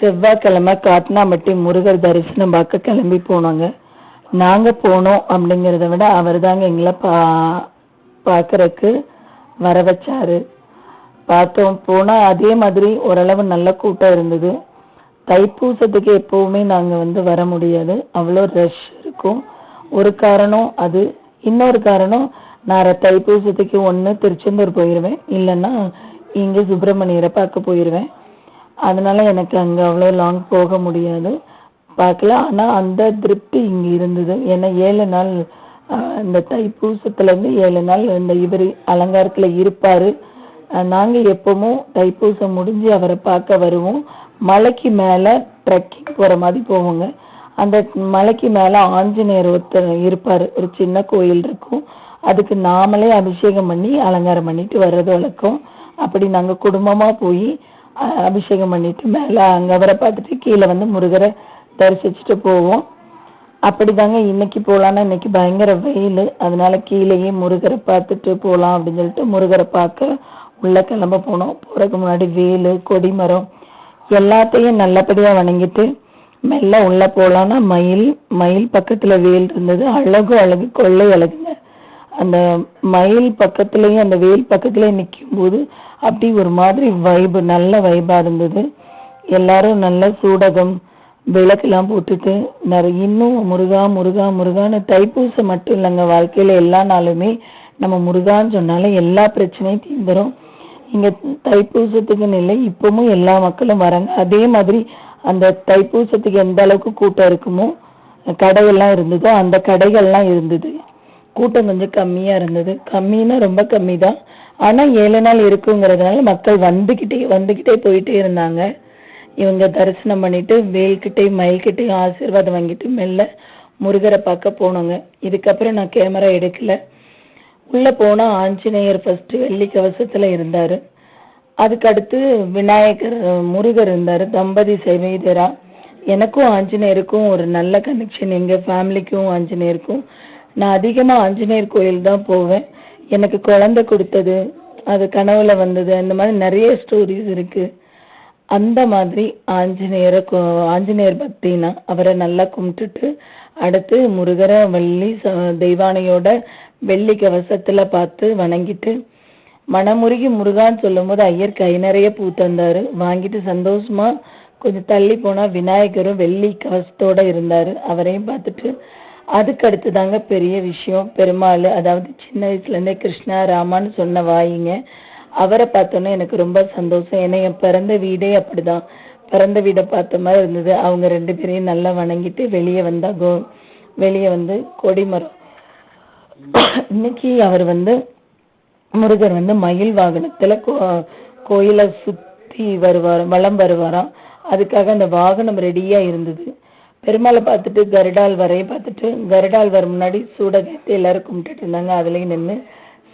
செவ்வாய்க்கிழமை காட்னாம்பட்டி முருகர் தரிசனம் பார்க்க கிளம்பி போனோங்க. நாங்கள் போனோம் அப்படிங்கிறத விட அவர் தாங்க எங்களை பா பார்க்கறக்கு வர வச்சாரு. பார்த்தோம். போனால் அதே மாதிரி ஓரளவு நல்ல கூட்டம் இருந்தது. தைப்பூசத்துக்கு எப்போவுமே நாங்கள் வந்து வர முடியாது. அவ்வளோ ரஷ் இருக்கும். ஒரு காரணம் அது. இன்னொரு காரணம் நான் தைப்பூசத்துக்கு ஒன்று திருச்செந்தூர் போயிடுவேன் இல்லைன்னா இங்கே சுப்பிரமணியரை பார்க்க போயிடுவேன் அதனால எனக்கு அங்கே அவ்வளோ லாங் போக முடியாது. பார்க்கல. ஆனால் அந்த திருப்தி இங்கே இருந்தது. ஏன்னா ஏழு நாள் ஆஹ், இந்த தைப்பூசத்துலேருந்து ஏழு நாள் இந்த இவர் அலங்காரத்தில் இருப்பார். நாங்கள் எப்பவும் தைப்பூசம் முடிஞ்சு அவரை பார்க்க வருவோம். மலைக்கு மேலே ட்ரெக்கிங் போகிற மாதிரி போவோங்க. அந்த மலைக்கு மேலே ஆஞ்சநேயர் ஒருத்தர் இருப்பார். ஒரு சின்ன கோயில் இருக்கும். அதுக்கு நாமளே அபிஷேகம் பண்ணி அலங்காரம் பண்ணிட்டு வர்றது வழக்கம். அப்படி நாங்கள் குடும்பமாக போய் அபிஷேகம் பண்ணிட்டு மேலே அங்கே அவரை பார்த்துட்டு கீழே வந்து முருகரை தரிசிச்சுட்டு போவோம். அப்படிதாங்க இன்னைக்கு போகலான்னா இன்னைக்கு பயங்கர வெயில். அதனால கீழேயே முருகரை பார்த்துட்டு போகலாம் அப்படின்னு சொல்லிட்டு முருகரை பார்க்க உள்ள கிளம்ப போனோம். போறதுக்கு முன்னாடி வேலு கொடிமரம் எல்லாத்தையும் நல்லபடியா வணங்கிட்டு மெல்ல உள்ள போகலான்னா மயில் மயில் பக்கத்துல வேல் இருந்தது. அழகு அழகு கொள்ளை அழகுங்க. அந்த மயில் பக்கத்துலேயும் அந்த வேல் பக்கத்துலேயும் நிற்கும் போது அப்படி ஒரு மாதிரி வைபு நல்ல வைபாக இருந்தது. எல்லாரும் நல்ல சூடகம் விளக்கெல்லாம் போட்டுட்டு நிறைய இன்னும் முருகா முருகா முருகான்னு தைப்பூசம் மட்டும் இல்லைங்க. வாழ்க்கையில் எல்லா நாளுமே நம்ம முருகான்னு சொன்னாலே எல்லா பிரச்சனையும் தீர்ந்துரும். இங்கே தைப்பூசத்துக்குன்னு இல்லை இப்பவும் எல்லா மக்களும் வராங்க. அதே மாதிரி அந்த தைப்பூசத்துக்கு எந்த அளவுக்கு கூட்டம் இருக்குமோ கடையெல்லாம் இருந்ததோ அந்த கடைகள்லாம் இருந்தது. கூட்டம் கொஞ்சம் கம்மியாக இருந்தது. கம்மின்னா ரொம்ப கம்மி தான் ஆனால் ஏழு நாள் இருக்குங்கிறதுனால மக்கள் வந்துக்கிட்டே வந்துக்கிட்டே போயிட்டே இருந்தாங்க. இவங்க தரிசனம் பண்ணிட்டு வேல்கிட்டே மயில்கிட்டையும் ஆசீர்வாதம் வாங்கிட்டு மெல்ல முருகரை பார்க்க போனோங்க. இதுக்கப்புறம் நான் கேமரா எடுக்கல. உள்ள போனா ஆஞ்சநேயர் ஃபர்ஸ்ட் வெள்ளி கவசத்துல இருந்தாரு. அதுக்கடுத்து விநாயகர் முருகர் இருந்தார். தம்பதி சேவைதரா. எனக்கும் ஆஞ்சநேயருக்கும் ஒரு நல்ல கனெக்ஷன் எங்க ஃபேமிலிக்கும் ஆஞ்சநேயருக்கும். நான் அதிகமாக ஆஞ்சநேயர் கோயில் தான் போவேன். எனக்கு குழந்தை கொடுத்தது அது கனவுல வந்தது அந்த மாதிரி நிறைய ஸ்டோரிஸ் இருக்கு. அந்த மாதிரி ஆஞ்சநேயரை ஆஞ்சநேயர் பக்தினா அவரை நல்லா கும்பிட்டுட்டு அடுத்து முருகரை வள்ளி ச- தெய்வானையோட வெள்ளி கவசத்துல பார்த்து வணங்கிட்டு மனமுருகி முருகான்னு சொல்லும்போது ஐயர் கை நிறைய பூ தந்தாரு. வாங்கிட்டு சந்தோஷமா கொஞ்சம் தள்ளி போனா விநாயகரும் வெள்ளி கவசத்தோட இருந்தாரு. அவரையும் பார்த்துட்டு அதுக்கு அடுத்து தாங்க பெரிய விஷயம். பெருமாள் அதாவது சின்ன வயசுலேருந்தே கிருஷ்ணா ராமான்னு சொன்ன வாயிங்க. அவரை பார்த்தோன்னே எனக்கு ரொம்ப சந்தோஷம். ஏன்னா என் பிறந்த வீடே அப்படிதான். பிறந்த வீடை பார்த்த மாதிரி இருந்தது. அவங்க ரெண்டு பேரையும் நல்லா வணங்கிட்டு வெளியே வந்தா கோ வெளியே வந்து கொடிமரம் இன்னைக்கு அவர் வந்து முருகர் வந்து மயில் வாகனத்துல கோ- கோயிலை சுத்தி வருவார் வளம் வருவாராம். அதுக்காக அந்த வாகனம் ரெடியா இருந்தது. பெருமாளை பார்த்துட்டு கருடால் பார்த்துட்டு கருடால் வர முன்னாடி சூடகத்தை எல்லாரும் கும்பிட்டுட்டு இருந்தாங்க. அதுலேயும் நின்று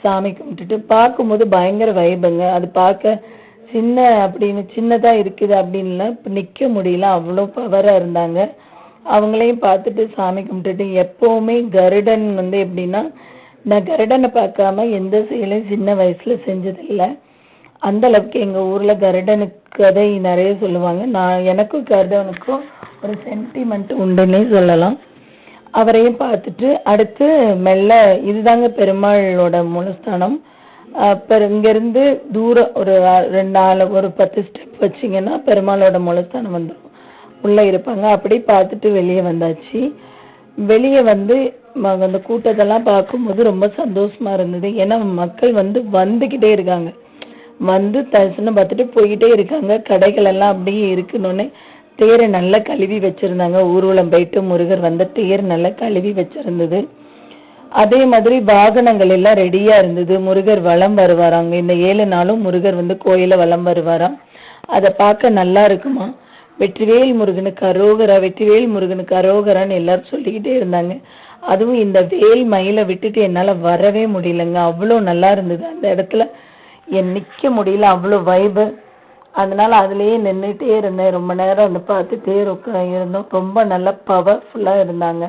சாமி கும்பிட்டுட்டு பார்க்கும்போது பயங்கர வைபங்க. அது பார்க்க சின்ன அப்படின்னு சின்னதா இருக்குது அப்படின்லாம் இப்போ நிக்க முடியல. அவ்வளோ பவரா இருந்தாங்க. அவங்களையும் பார்த்துட்டு சாமி கும்பிட்டுட்டு எப்பவுமே கருடன் வந்து எப்படின்னா நான் கருடனை பார்க்காம எந்த செயலையும் சின்ன வயசுல செஞ்சதில்லை. அந்த அளவுக்கு எங்க ஊர்ல கருடனுக்கு கதை நிறைய சொல்லுவாங்க. நான் எனக்கும் கருடனுக்கும் ஒரு சென்டிமெண்ட் உண்டுன்னே சொல்லலாம். அவரையும் பார்த்துட்டு அடுத்து மெல்ல இதுதாங்க பெருமாளோட மூலஸ்தானம். அப்புறம் இங்கேருந்து தூரம் ஒரு ரெண்டு நாலு ஒரு பத்து ஸ்டெப் வச்சீங்கன்னா பெருமாளோட மூலஸ்தானம் வந்துடும் உள்ளே இருப்பாங்க. அப்படி பார்த்துட்டு வெளியே வந்தாச்சு. வெளியே வந்து அந்த கூட்டத்தெல்லாம் பார்க்கும்போது ரொம்ப சந்தோஷமா இருந்தது. ஏன்னா மக்கள் வந்து வந்துக்கிட்டே இருக்காங்க. வந்து தரிசனம் பார்த்துட்டு போய்கிட்டே இருக்காங்க. கடைகள் எல்லாம் அப்படியே இருக்குன்னு தேரை நல்லா கழுவி வச்சிருந்தாங்க. ஊர்வலம் போயிட்டு முருகர் வந்த தேர் நல்லா கழுவி வச்சிருந்தது. அதே மாதிரி வாகனங்கள் எல்லாம் ரெடியா இருந்தது. முருகர் வளம் வருவாராங்க இந்த ஏழு நாளும் முருகர் வந்து கோயில வளம் வருவாராம். அதை பார்க்க நல்லா இருக்குமா? வெற்றிவேல் முருகனுக்கு அரோகரா வெற்றிவேல் முருகனுக்கு அரோகரான்னு எல்லாரும் சொல்லிக்கிட்டே இருந்தாங்க. அதுவும் இந்த வேல் மயிலை விட்டுட்டு என்னால வரவே முடியலங்க. அவ்வளோ நல்லா இருந்தது. அந்த இடத்துல என் நிக்க முடியல. அவ்வளோ வைபு அதனால அதுலயே நின்றுட்டே இருந்தேன். ரொம்ப நேரம் வந்து பார்த்துட்டே உட்கா இருந்தோம். ரொம்ப நல்லா பவர்ஃபுல்லா இருந்தாங்க.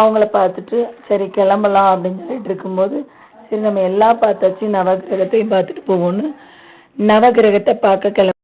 அவங்கள பார்த்துட்டு சரி கிளம்பலாம் அப்படின்னு சொல்லிட்டு இருக்கும்போது சரி நம்ம எல்லாம் பார்த்தாச்சு. நவகிரகத்தையும் பார்த்துட்டு போவோம்னு. நவகிரகத்தை பார்க்க கிளம்ப